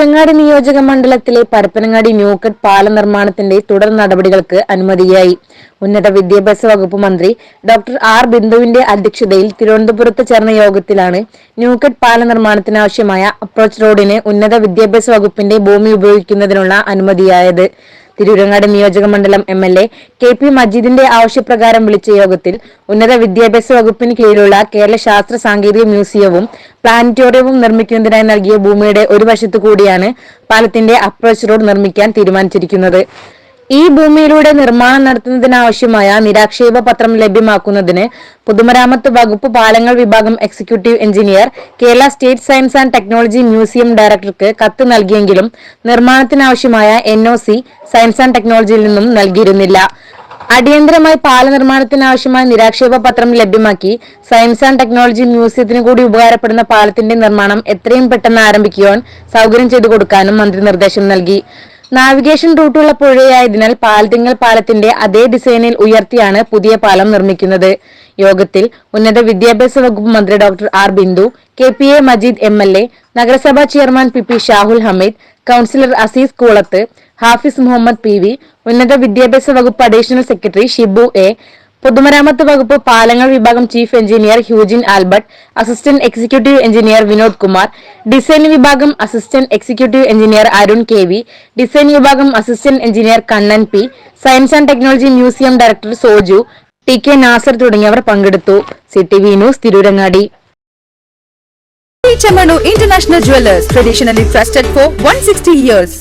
തിരൂരങ്ങാടി നിയോജക മണ്ഡലത്തിലെ പരപ്പനങ്ങാടി ന്യൂക്കട്ട് പാല നിർമ്മാണത്തിന്റെ തുടർ നടപടികൾക്ക് അനുമതിയായി. ഉന്നത വിദ്യാഭ്യാസ വകുപ്പ് മന്ത്രി ഡോക്ടർ ആർ ബിന്ദുവിന്റെ അധ്യക്ഷതയിൽ തിരുവനന്തപുരത്ത് ചേർന്ന യോഗത്തിലാണ് ന്യൂക്കട്ട് പാല നിർമ്മാണത്തിനാവശ്യമായ അപ്രോച്ച് റോഡിന് ഉന്നത വിദ്യാഭ്യാസ വകുപ്പിന്റെ ഭൂമി ഉപയോഗിക്കുന്നതിനുള്ള അനുമതിയായത്. തിരൂരങ്ങാടി നിയോജക മണ്ഡലം M L A K P മജീദിന്റെ ആവശ്യപ്രകാരം വിളിച്ച യോഗത്തിൽ ഉന്നത വിദ്യാഭ്യാസ വകുപ്പിന് കീഴിലുള്ള കേരള ശാസ്ത്ര സാങ്കേതിക മ്യൂസിയവും പ്ലാനറ്റോറിയവും നിർമ്മിക്കുന്നതിനായി നൽകിയ ഭൂമിയുടെ ഒരു വശത്തു കൂടിയാണ് പാലത്തിന്റെ അപ്രോച്ച് റോഡ് നിർമ്മിക്കാൻ തീരുമാനിച്ചിരിക്കുന്നത്. ഈ ഭൂമിയിലൂടെ നിർമ്മാണം നടത്തുന്നതിനാവശ്യമായ നിരാക്ഷേപ പത്രം ലഭ്യമാക്കുന്നതിന് പൊതുമരാമത്ത് വകുപ്പ് പാലങ്ങൾ വിഭാഗം executive engineer Kerala state science and technology museum ഡയറക്ടർക്ക് കത്ത് നൽകിയെങ്കിലും നിർമ്മാണത്തിനാവശ്യമായ N O C science and ടെക്നോളജിയിൽ നിന്നും നൽകിയിരുന്നില്ല. അടിയന്തരമായി പാല നിർമ്മാണത്തിനാവശ്യമായ നിരാക്ഷേപ പത്രം ലഭ്യമാക്കി സയൻസ് ആൻഡ് ടെക്നോളജി മ്യൂസിയത്തിന് കൂടി ഉപകാരപ്പെടുന്ന പാലത്തിന്റെ നിർമ്മാണം എത്രയും പെട്ടെന്ന് ആരംഭിക്കുവാൻ സൗകര്യം ചെയ്തു കൊടുക്കാനും മന്ത്രി നിർദ്ദേശം നൽകി. നാവിഗേഷൻ റൂട്ടുള്ള പുഴയായതിനാൽ പാലത്തിങ്ങൽ പാലത്തിന്റെ അതേ ഡിസൈനിൽ ഉയർത്തിയാണ് പുതിയ പാലം നിർമ്മിക്കുന്നത്. യോഗത്തിൽ ഉന്നത വിദ്യാഭ്യാസ വകുപ്പ് മന്ത്രി doctor R Bindu K P A Majeed M L A നഗരസഭാ chairman P P Shahul Hameed councillor Azeez Koolath Hafiz Muhammad P V ഉന്നത വിദ്യാഭ്യാസ വകുപ്പ് അഡീഷണൽ സെക്രട്ടറി ഷിബു എ പൊതുമരാമത്ത് വകുപ്പ് പാലങ്ങൾ വിഭാഗം chief engineer Hugin Albert assistant executive engineer Vinod Kumar design വിഭാഗം assistant executive engineer Arun K V design വിഭാഗം assistant engineer Kannan P science and technology museum director Soju T K Nasar തുടങ്ങിയവർ പങ്കെടുത്തു C T V news Tirurangadi Chamanu International Jewelers, traditionally trusted for 160 years.